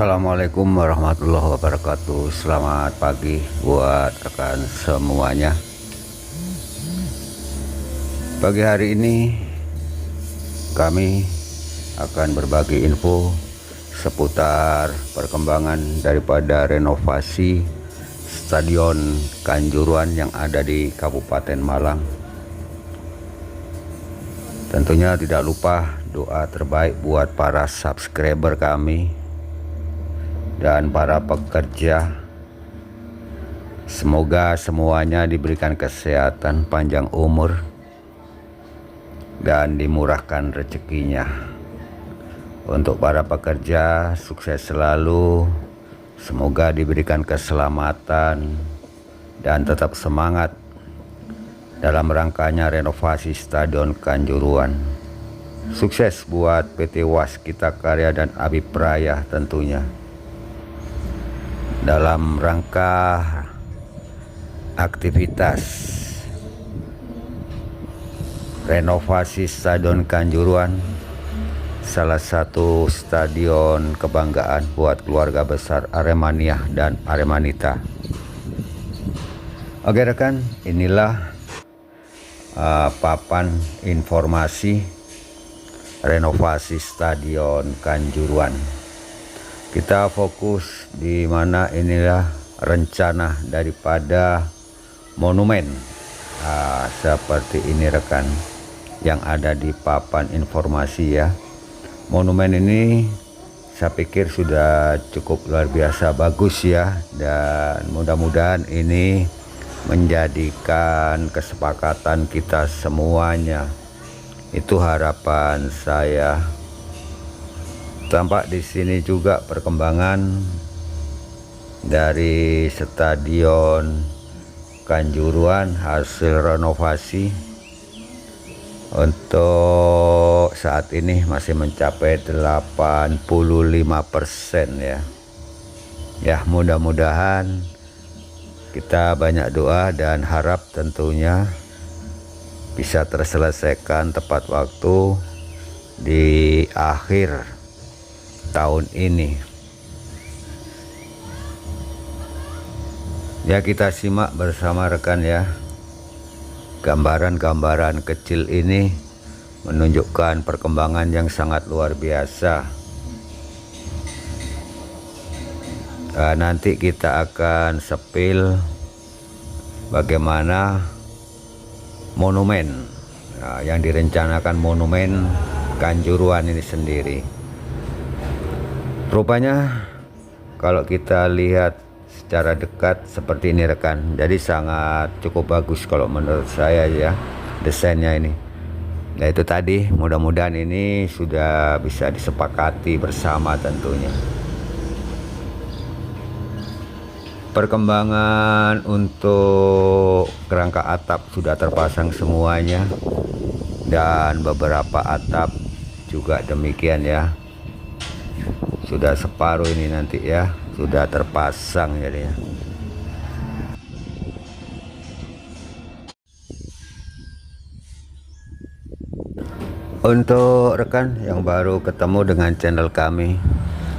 Assalamualaikum warahmatullahi wabarakatuh. Selamat pagi buat rekan semuanya. Pagi hari ini Kami akan berbagi info Seputar perkembangan daripada renovasi Stadion Kanjuruan yang ada di Kabupaten Malang. Tentunya tidak lupa doa terbaik buat para subscriber kami dan para pekerja. Semoga semuanya diberikan kesehatan panjang umur dan dimurahkan rezekinya. Untuk para pekerja, sukses selalu. Semoga diberikan keselamatan dan tetap semangat dalam rangkanya renovasi Stadion Kanjuruan. Sukses buat PT Waskita Karya dan Abipraya tentunya dalam rangka aktivitas renovasi Stadion Kanjuruan salah satu stadion kebanggaan buat keluarga besar Aremania dan Aremanita. Oke rekan inilah uh, papan informasi renovasi Stadion Kanjuruan kita fokus di mana inilah rencana daripada monumen. Nah, seperti ini rekan yang ada di papan informasi ya. Monumen ini saya pikir sudah cukup luar biasa bagus ya. Dan mudah-mudahan ini menjadikan kesepakatan kita semuanya. Itu harapan saya tampak di sini juga perkembangan dari stadion Kanjuruan hasil renovasi. Untuk saat ini masih mencapai 85% ya. Ya mudah-mudahan kita banyak doa dan harap tentunya bisa terselesaikan tepat waktu di akhir tahun ini. Ya kita simak bersama rekan ya. Gambaran-gambaran kecil ini menunjukkan perkembangan yang sangat luar biasa. Nah, nanti kita akan sepil bagaimana monumen. Nah, yang direncanakan monumen Kanjuruan ini sendiri Rupanya kalau kita lihat secara dekat seperti ini rekan. Jadi sangat cukup bagus kalau menurut saya ya desainnya ini. Nah itu tadi mudah-mudahan ini sudah bisa disepakati bersama tentunya. Perkembangan untuk kerangka atap sudah terpasang semuanya dan beberapa atap juga demikian ya sudah separuh ini nanti ya. Sudah terpasang jadi. Ya untuk rekan yang baru ketemu dengan channel kami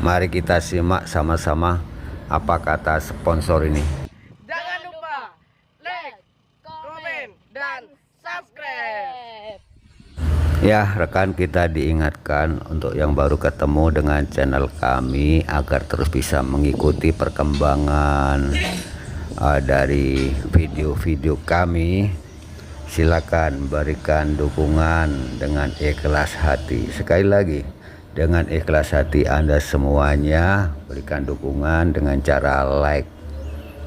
mari kita simak sama-sama apa kata sponsor ini Ya rekan kita diingatkan untuk yang baru ketemu dengan channel kami agar terus bisa mengikuti perkembangan uh, dari video-video kami. Silakan berikan dukungan dengan ikhlas hati. Sekali lagi dengan ikhlas hati Anda semuanya berikan dukungan dengan cara like.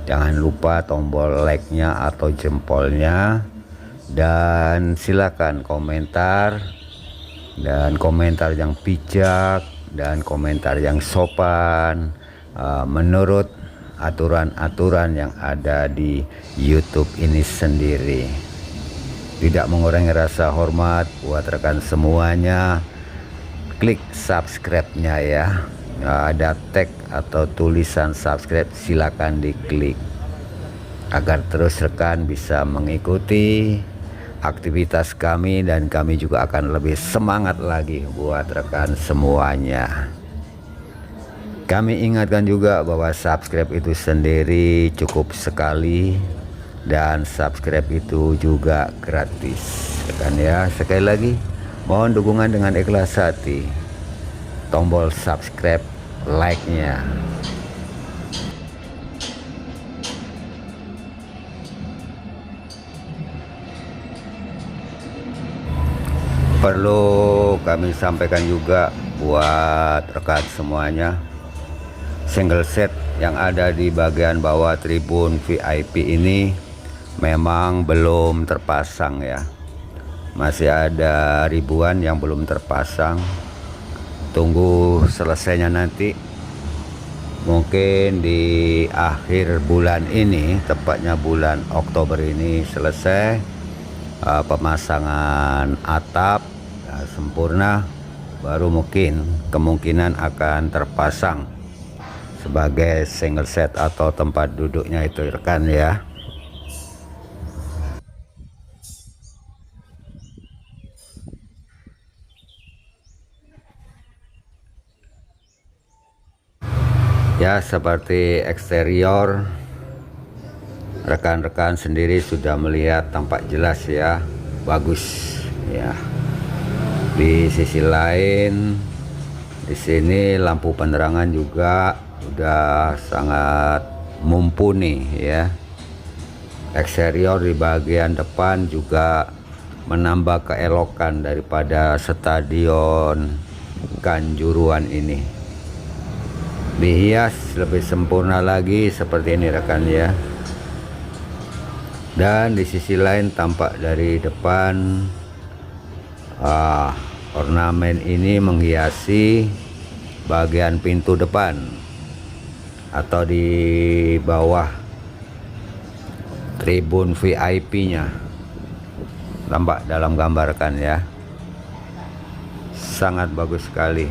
Jangan lupa tombol like-nya atau jempolnya dan silakan komentar. Dan komentar yang bijak dan komentar yang sopan. Uh, menurut aturan-aturan yang ada di YouTube ini sendiri. Tidak mengurangi rasa hormat buat rekan semuanya. Klik subscribe-nya ya. Ada tag atau tulisan subscribe silakan diklik. Agar terus rekan bisa mengikuti aktivitas kami dan kami juga akan lebih semangat lagi buat rekan semuanya. Kami ingatkan juga bahwa subscribe itu sendiri cukup sekali dan subscribe itu juga gratis kan ya. Sekali lagi mohon dukungan dengan ikhlas hati. Tombol subscribe like perlu kami sampaikan juga buat rekan semuanya. Single set yang ada di bagian bawah tribun VIP ini memang belum terpasang ya. Masih ada ribuan yang belum terpasang. Tunggu selesainya nanti. Mungkin di akhir bulan ini tepatnya bulan Oktober ini selesai uh, pemasangan atap uh, sempurna baru mungkin kemungkinan akan terpasang sebagai single set atau tempat duduknya itu rekan ya. Ya seperti eksterior rekan-rekan sendiri sudah melihat tampak jelas ya. Bagus ya di sisi lain di sini lampu penerangan juga sudah sangat mumpuni ya. Eksterior di bagian depan juga menambah keelokan daripada stadion Kanjuruan ini. Dihias lebih sempurna lagi seperti ini rekan ya. Dan di sisi lain tampak dari depan ah, ornamen ini menghiasi bagian pintu depan atau di bawah tribun VIP nya tampak dalam gambarkan ya. Sangat bagus sekali.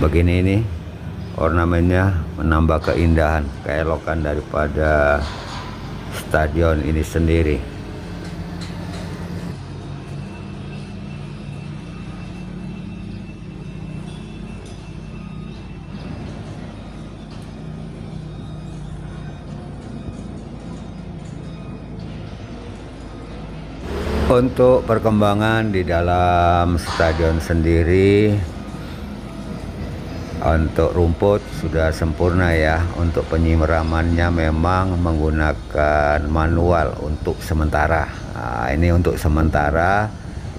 Begini ini ornamennya menambah keindahan keelokan daripada stadion ini sendiri untuk perkembangan di dalam stadion sendiri. Untuk rumput sudah sempurna ya. Untuk penyiramannya memang menggunakan manual untuk sementara. Nah, ini untuk sementara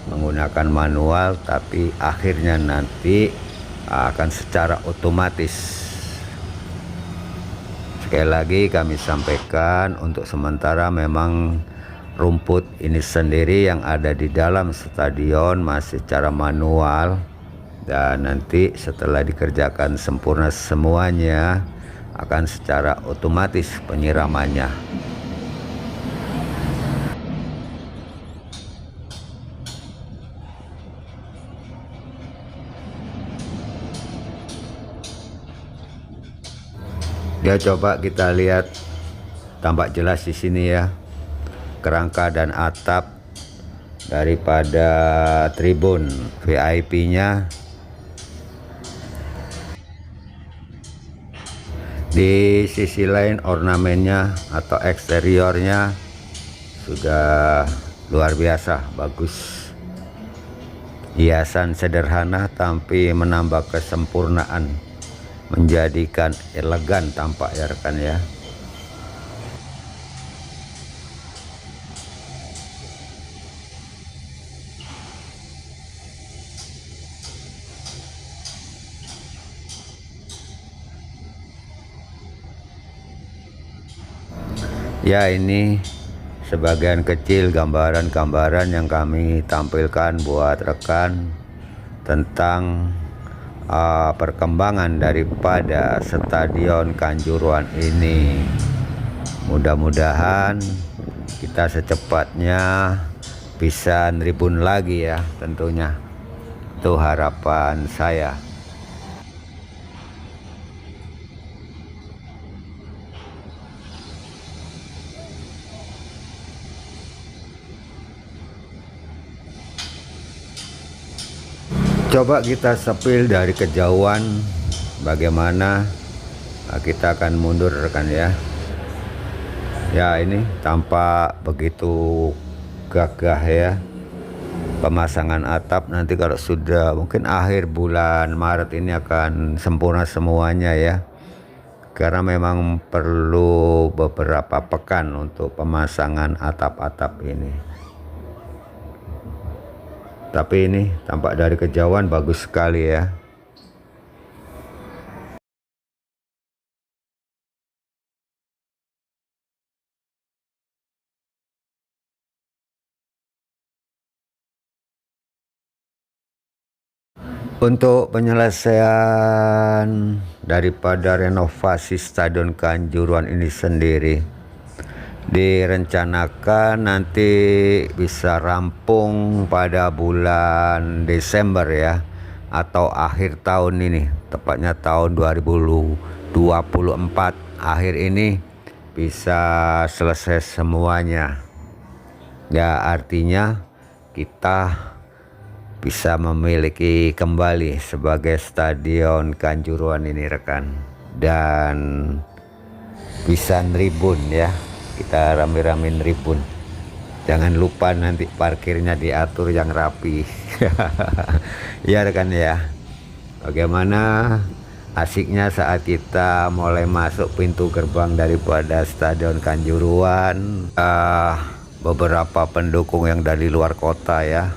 menggunakan manual tapi akhirnya nanti akan secara otomatis. Sekali lagi kami sampaikan untuk sementara memang rumput ini sendiri yang ada di dalam stadion masih secara manual. Dan nanti setelah dikerjakan sempurna semuanya akan secara otomatis penyiramannya. Ya coba kita lihat tampak jelas di sini ya kerangka dan atap daripada tribun VIP nya di sisi lain ornamennya atau eksteriornya sudah luar biasa bagus. Hiasan sederhana tapi menambah kesempurnaan menjadikan elegan tampak ya rekan ya ya ini sebagian kecil gambaran-gambaran yang kami tampilkan buat rekan tentang uh, perkembangan daripada stadion Kanjuruan ini. Mudah-mudahan kita secepatnya bisa tribun lagi ya tentunya. Itu harapan saya coba kita sepil dari kejauhan bagaimana uh, kita akan mundur rekan ya. Ya ini tampak begitu gagah ya. Pemasangan atap nanti kalau sudah mungkin akhir bulan Maret ini akan sempurna semuanya ya. Karena memang perlu beberapa pekan untuk pemasangan atap-atap ini tapi ini tampak dari kejauhan bagus sekali ya. Untuk penyelesaian daripada renovasi Stadion Kanjuruan ini sendiri direncanakan nanti bisa rampung pada bulan Desember ya atau akhir tahun ini tepatnya tahun 2024 akhir ini bisa selesai semuanya. Ya artinya kita bisa memiliki kembali sebagai stadion Kanjuruan ini rekan. Dan bisa tribun ya kita rame-rame tribun jangan lupa nanti parkirnya diatur yang rapi. Ya rekan ya. Bagaimana asiknya saat kita mulai masuk pintu gerbang daripada stadion Kanjuruan? Uh, beberapa pendukung yang dari luar kota ya.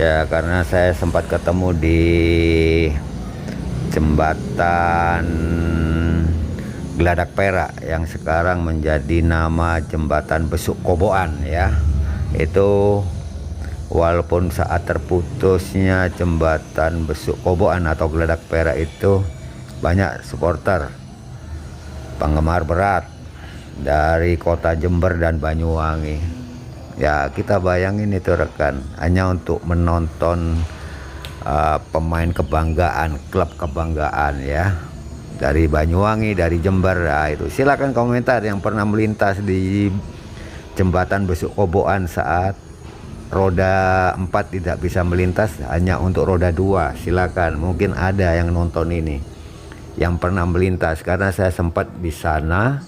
Ya karena saya sempat ketemu di jembatan Geladak Perak yang sekarang menjadi nama jembatan Besuk Koboan ya. Itu walaupun saat terputusnya jembatan Besuk Koboan atau Geladak Perak itu banyak supporter penggemar berat dari kota Jember dan Banyuwangi. Ya kita bayangin itu rekan hanya untuk menonton uh, pemain kebanggaan klub kebanggaan ya dari Banyuwangi dari Jember. Nah, itu. Silakan komentar yang pernah melintas di jembatan Besuk Koboan saat roda 4 tidak bisa melintas hanya untuk roda 2 silakan mungkin ada yang nonton ini yang pernah melintas karena saya sempat di sana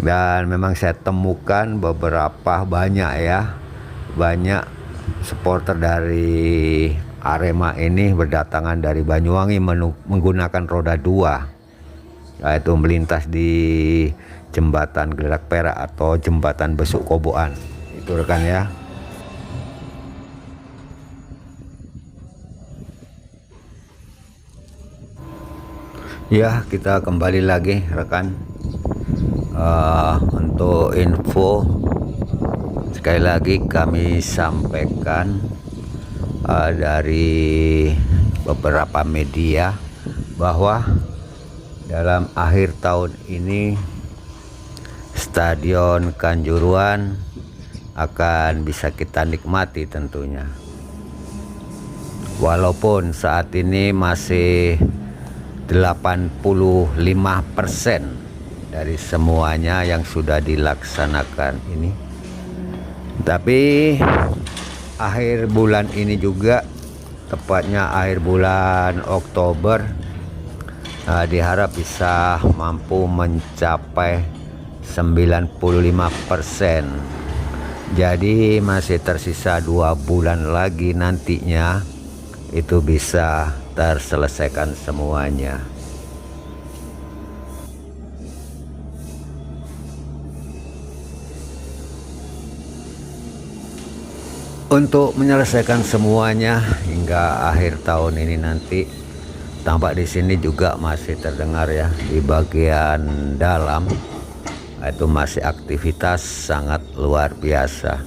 dan memang saya temukan beberapa banyak ya banyak supporter dari Arema ini berdatangan dari Banyuwangi menggunakan roda dua yaitu melintas di jembatan Gelerak Perak atau jembatan Besuk Koboan itu rekan ya. Ya kita kembali lagi rekan. Uh, untuk info sekali lagi kami sampaikan uh, dari beberapa media bahwa dalam akhir tahun ini Stadion Kanjuruan akan bisa kita nikmati tentunya. Walaupun saat ini masih 85 persen dari semuanya yang sudah dilaksanakan ini. Tapi akhir bulan ini juga tepatnya akhir bulan Oktober nah, diharap bisa mampu mencapai 95% jadi masih tersisa dua bulan lagi nantinya itu bisa terselesaikan semuanya. Untuk menyelesaikan semuanya hingga akhir tahun ini nanti tampak di sini juga masih terdengar ya di bagian dalam itu masih aktivitas sangat luar biasa.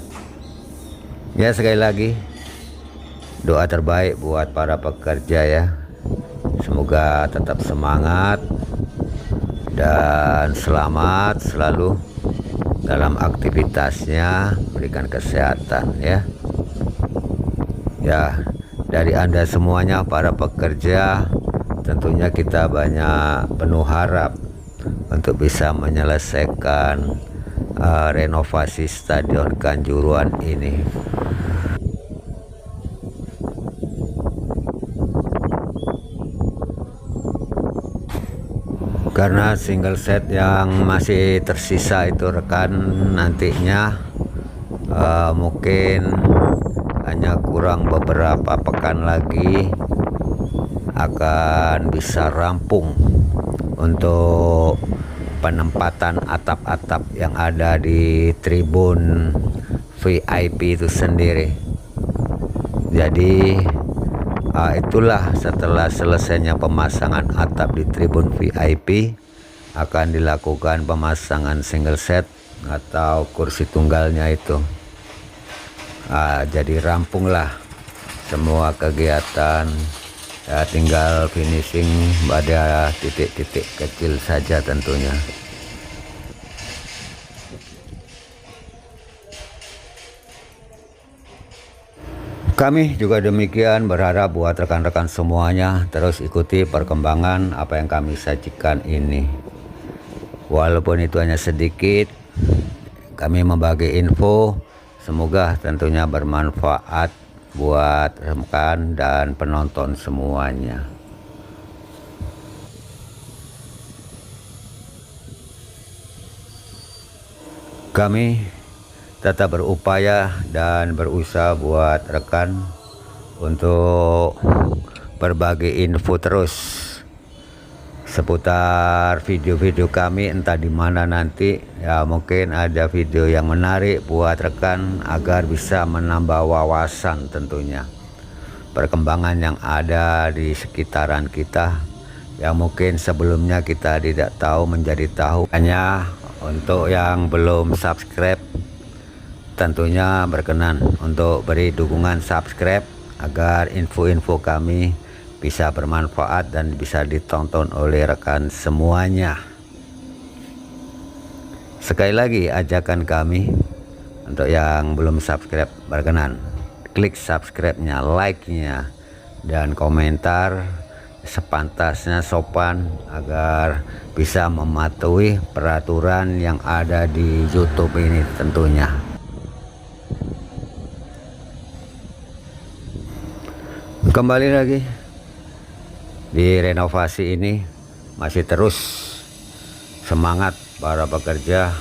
Ya sekali lagi doa terbaik buat para pekerja ya. Semoga tetap semangat dan selamat selalu dalam aktivitasnya berikan kesehatan ya. Ya dari anda semuanya para pekerja tentunya kita banyak penuh harap untuk bisa menyelesaikan uh, renovasi stadion Kanjuruan ini. Karena single set yang masih tersisa itu rekan nantinya uh, mungkin hanya kurang beberapa pekan lagi akan bisa rampung untuk penempatan atap-atap yang ada di tribun VIP itu sendiri. Jadi uh, itulah setelah selesainya pemasangan atap di tribun VIP akan dilakukan pemasangan single set atau kursi tunggalnya itu. Uh, jadi rampunglah semua kegiatan ya tinggal finishing pada titik-titik kecil saja tentunya. Kami juga demikian berharap buat rekan-rekan semuanya terus ikuti perkembangan apa yang kami sajikan ini. Walaupun itu hanya sedikit, kami membagi info, semoga tentunya bermanfaat buat rekan dan penonton semuanya. Kami tetap berupaya dan berusaha buat rekan untuk berbagi info terus seputar video-video kami entah di mana nanti. Ya mungkin ada video yang menarik buat rekan agar bisa menambah wawasan tentunya. Perkembangan yang ada di sekitaran kita yang mungkin sebelumnya kita tidak tahu menjadi tahu. Hanya untuk yang belum subscribe tentunya berkenan untuk beri dukungan subscribe agar info-info kami bisa bermanfaat dan bisa ditonton oleh rekan semuanya. Sekali lagi ajakan kami untuk yang belum subscribe berkenan. Klik subscribe-nya like-nya dan komentar sepantasnya sopan agar bisa mematuhi peraturan yang ada di YouTube ini tentunya. Kembali lagi di renovasi ini masih terus semangat para pekerja.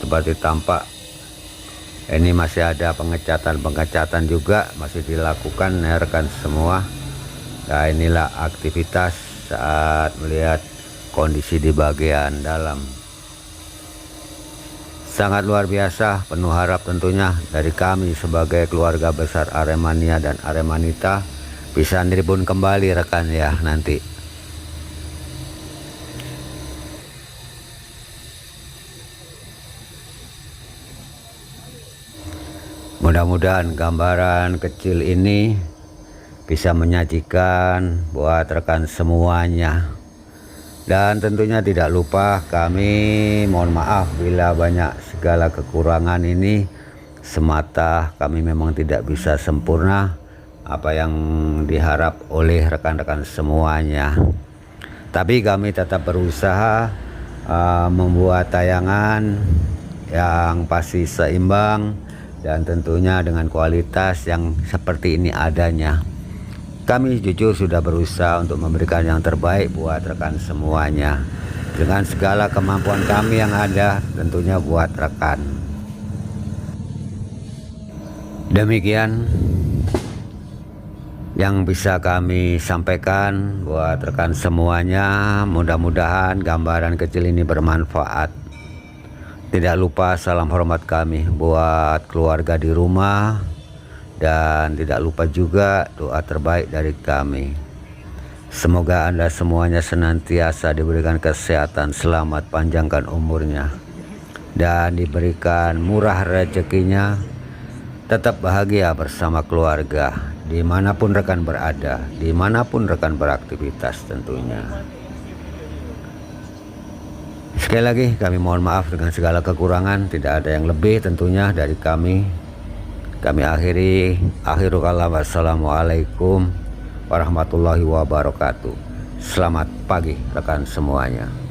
Seperti tampak ini masih ada pengecatan-pengecatan juga masih dilakukan rekan semua. Nah inilah aktivitas saat melihat kondisi di bagian dalam. Sangat luar biasa penuh harap tentunya dari kami sebagai keluarga besar Aremania dan Aremanita bisa niribun kembali rekan ya nanti. Mudah-mudahan gambaran kecil ini bisa menyajikan buat rekan semuanya. Dan tentunya tidak lupa kami mohon maaf bila banyak segala kekurangan ini. Semata kami memang tidak bisa sempurna apa yang diharap oleh rekan-rekan semuanya. Tapi kami tetap berusaha uh, membuat tayangan yang pasti seimbang dan tentunya dengan kualitas yang seperti ini adanya. Kami jujur sudah berusaha untuk memberikan yang terbaik buat rekan semuanya. Dengan segala kemampuan kami yang ada tentunya buat rekan. Demikian yang bisa kami sampaikan buat rekan semuanya mudah-mudahan gambaran kecil ini bermanfaat. Tidak lupa salam hormat kami buat keluarga di rumah dan tidak lupa juga doa terbaik dari kami. Semoga anda semuanya senantiasa diberikan kesehatan selamat panjangkan umurnya dan diberikan murah rezekinya. Tetap bahagia bersama keluarga di mana pun rekan berada di mana pun rekan beraktivitas tentunya. Sekali lagi kami mohon maaf dengan segala kekurangan. Tidak ada yang lebih tentunya dari kami. Kami akhiri. Akhirul kalam wassalamualaikum warahmatullahi wabarakatuh. Selamat pagi rekan semuanya